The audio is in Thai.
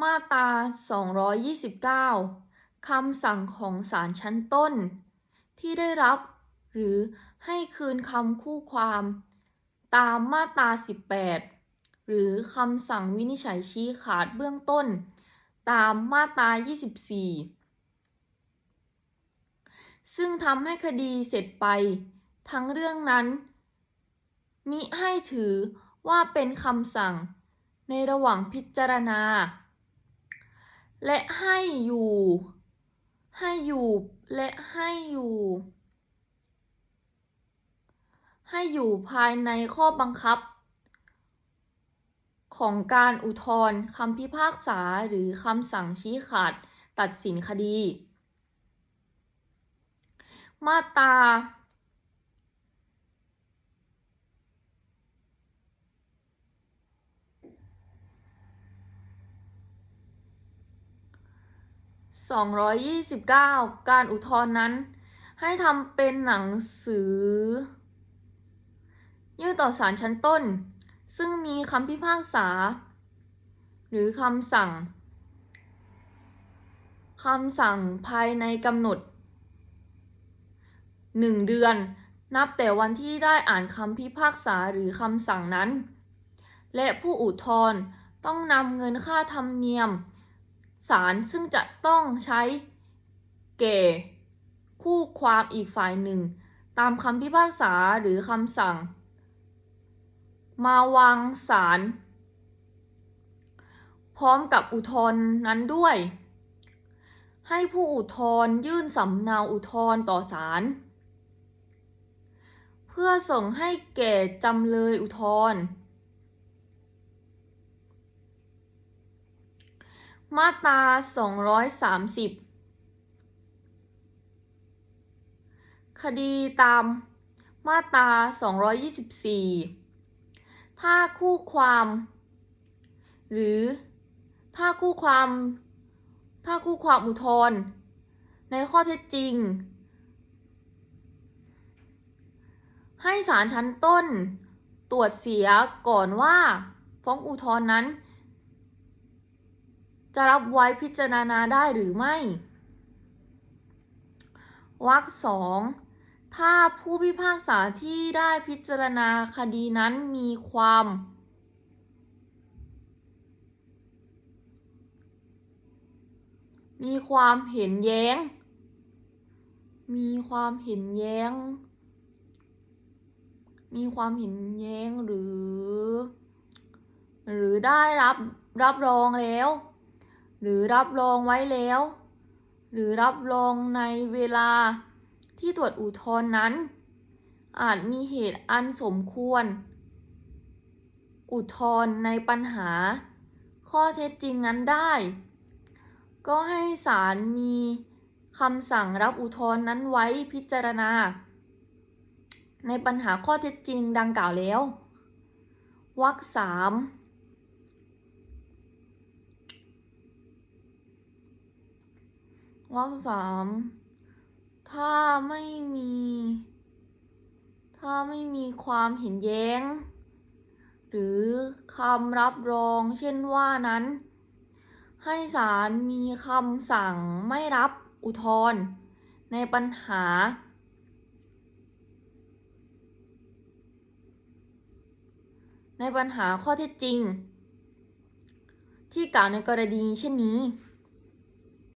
มาตรา 229 คำสั่งของศาลชั้นต้น ที่ได้รับ หรือให้คืนคำคู่ความ ตามมาตรา 18 หรือคำสั่งวินิจฉัยชี้ขาดเบื้องต้น ตามมาตรา 24 ซึ่งทำให้คดีเสร็จไป ทั้งเรื่องนั้น มิให้ถือว่าเป็นคำสั่งในระหว่างพิจารณา และให้อยู่ ให้อยู่และให้อยู่ ให้อยู่ภายในข้อบังคับ ของการอุทธรณ์คำพิพากษาหรือคำสั่งชี้ขาดตัดสินคดี มาตรา 229 การอุทธรณ์นั้น ให้ทำเป็นหนังสือ ยื่นต่อศาลชั้นต้น ซึ่งมีคำพิพากษา หรือคำสั่งคำสั่งภายในกำหนด 1 เดือน นับแต่วันที่ได้อ่านคำพิพากษาหรือคำสั่งนั้น และผู้อุทธรณ์ต้องนำเงินค่าธรรมเนียม ศาลซึ่งจะต้องใช้แก่ คู่ความอีกฝ่ายหนึ่ง ตามคำพิพากษาหรือคำสั่ง มาวางศาลพร้อมกับอุทธรณ์นั้นด้วย ให้ผู้อุทธรณ์ยื่นสำเนาอุทธรณ์ต่อศาลเพื่อส่งให้แก่จำเลยอุทธรณ์ มาตรา230คดีตามมาตรา224ถ้าคู่ความ หรือถ้าคู่ความ ถ้าคู่ความอุทธรณ์ในข้อเท็จจริง ให้ศาลชั้นต้นตรวจเสียก่อนว่าฟ้องอุทธรณ์นั้น จะรับไว้พิจารณาได้หรือไม่วรรคสองถ้าผู้พิพากษาที่ได้พิจารณาคดีนั้นมีความ มีความเห็นแย้ง มีความเห็นแย้ง มีความเห็นแย้งหรือ หรือได้รับรับรองแล้ว หรือรับรองไว้แล้ว หรือรับรองในเวลาที่ตรวจอุทธรณ์นั้น อาจมีเหตุอันสมควร อุทธรณ์ในปัญหา ข้อเท็จจริงนั้นได้ ก็ให้ศาลมีคำสั่งรับอุทธรณ์นั้นไว้พิจารณา ในปัญหาข้อเท็จจริงดังกล่าวแล้ววรรคสาม วรรคสามถ้าไม่มี ถ้าไม่มีความเห็นแย้ง หรือคำรับรองเช่นว่านั้น ให้ศาลมีคำสั่งไม่รับอุทธรณ์ในปัญหา ในปัญหาข้อเท็จจริง ที่กล่าวในกรณีเช่นนี้